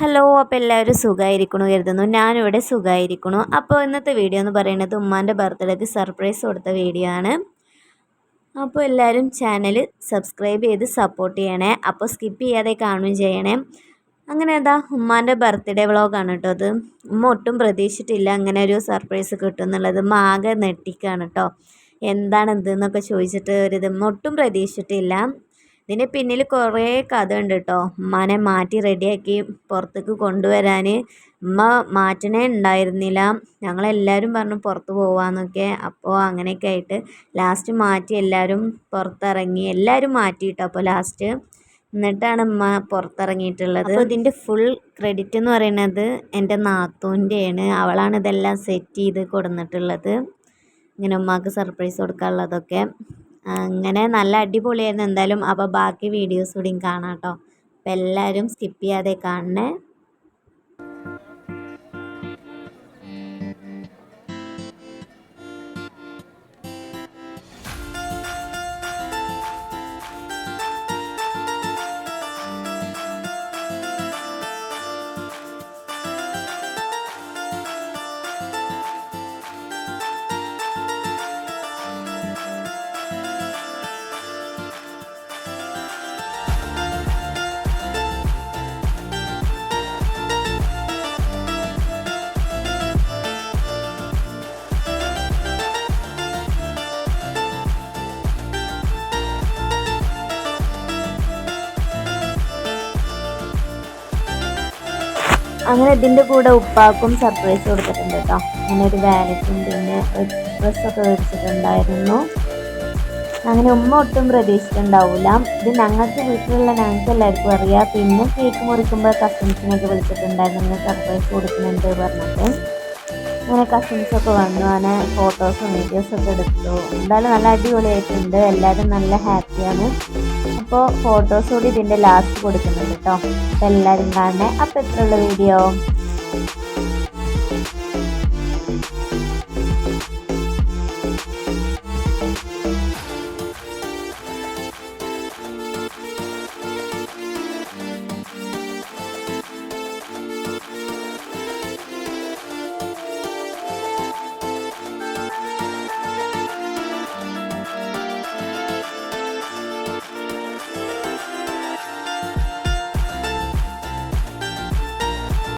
Hello അപ്പോൾ എല്ലാവരും സുഖമായിരിക്കണു കരുതുന്നു. ഞാനിവിടെ സുഖമായിരിക്കണു അപ്പോൾ ഇന്നത്തെ വീഡിയോ എന്ന് പറയുന്നത് ഉമ്മാന്റെ ബർത്ത്ഡേക്ക് സർപ്രൈസ് കൊടുത്ത വീഡിയോ ആണ്. അപ്പോൾ എല്ലാവരും ചാനൽ സബ്സ്ക്രൈബ് ചെയ്ത് സപ്പോർട്ട് ചെയ്യണേ. അപ്പോൾ സ്കിപ്പ് ചെയ്യാതെ കാണുകയും ചെയ്യണേ. അങ്ങനെ എന്താ ഉമ്മാന്റെ ബർത്ത്ഡേ വ്ളോഗാണ് കേട്ടോ അത് ഉമ്മ ഒട്ടും പ്രതീക്ഷിച്ചിട്ടില്ല അങ്ങനെ ഒരു സർപ്രൈസ് കിട്ടും എന്നുള്ളത്. ആകെ നെട്ടിക്കാണ് കേട്ടോ എന്താണ് എന്നൊക്കെ ചോദിച്ചിട്ട് ഒരു ഇത് ഒട്ടും പ്രതീക്ഷിച്ചിട്ടില്ല. ഇതിന്റെ പിന്നിൽ കുറേ കഥ ഉണ്ട് കേട്ടോ ഉമ്മാനെ മാറ്റി റെഡിയാക്കി പുറത്തേക്ക് കൊണ്ടുവരാൻ ഉമ്മ മാറ്റണേ ഉണ്ടായിരുന്നില്ല. ഞങ്ങളെല്ലാവരും പറഞ്ഞു പുറത്ത് പോവാന്നൊക്കെ. അപ്പോൾ അങ്ങനെയൊക്കെ ആയിട്ട് ലാസ്റ്റ് മാറ്റി എല്ലാവരും പുറത്തിറങ്ങി. എല്ലാവരും മാറ്റിയിട്ടോ അപ്പോൾ ലാസ്റ്റ് എന്നിട്ടാണ് ഉമ്മ പുറത്തിറങ്ങിയിട്ടുള്ളത്. അപ്പോൾ ഇതിന്റെ ഫുൾ ക്രെഡിറ്റ് എന്ന് പറയുന്നത് എന്റെ നാത്തൂന്റെയാണ്. അവളാണ് ഇതെല്ലാം സെറ്റ് ചെയ്ത് കൊടുന്നിട്ടുള്ളത്. ഇങ്ങനെ ഉമ്മാക്ക് സർപ്രൈസ് കൊടുക്കാനുള്ളതൊക്കെ. അങ്ങനെ നല്ല അടിപൊളിയായിരുന്നു. എന്തായാലും അപ്പോൾ ബാക്കി വീഡിയോസ് കൂടിയും കാണാം കേട്ടോ. അപ്പോൾ എല്ലാവരും സ്കിപ്പ് ചെയ്യാതെ കാണണേ. അങ്ങനെ ഇതിന്റെ കൂടെ ഉപ്പാക്കും സർപ്രൈസ് കൊടുത്തിട്ടുണ്ട് കേട്ടോ. അങ്ങനെ ഒരു വാലറ്റും പിന്നെ ഡ്രസ്സൊക്കെ മേടിച്ചിട്ടുണ്ടായിരുന്നു. അങ്ങനെ ഉമ്മ ഒട്ടും പ്രതീക്ഷിച്ചിട്ടുണ്ടാവില്ല ഇത് ഞങ്ങൾക്ക് വീട്ടിലുള്ള ഞങ്ങൾക്ക് എല്ലാവർക്കും അറിയാം. പിന്നെ കേക്ക് മുറിക്കുമ്പോൾ കസിൻസിനൊക്കെ വിളിച്ചിട്ടുണ്ടായിരുന്നു. സർപ്രൈസ് കൊടുക്കുന്നുണ്ട് പറഞ്ഞിട്ട്. അങ്ങനെ കസിൻസൊക്കെ വന്നു അങ്ങനെ ഫോട്ടോസും വീഡിയോസൊക്കെ എടുത്തു. എന്തായാലും നല്ല അടിപൊളിയായിട്ടുണ്ട്. എല്ലാവരും നല്ല ഹാപ്പിയാണ് അപ്പോൾ ഫോട്ടോസ് കൂടി ഇതിന്റെ ലാസ്റ്റ് കൊടുക്കുന്നുണ്ട് കേട്ടോ അപ്പോൾ എല്ലാവരും കാണണേ. അപ്പോൾ എത്രയുള്ള വീഡിയോ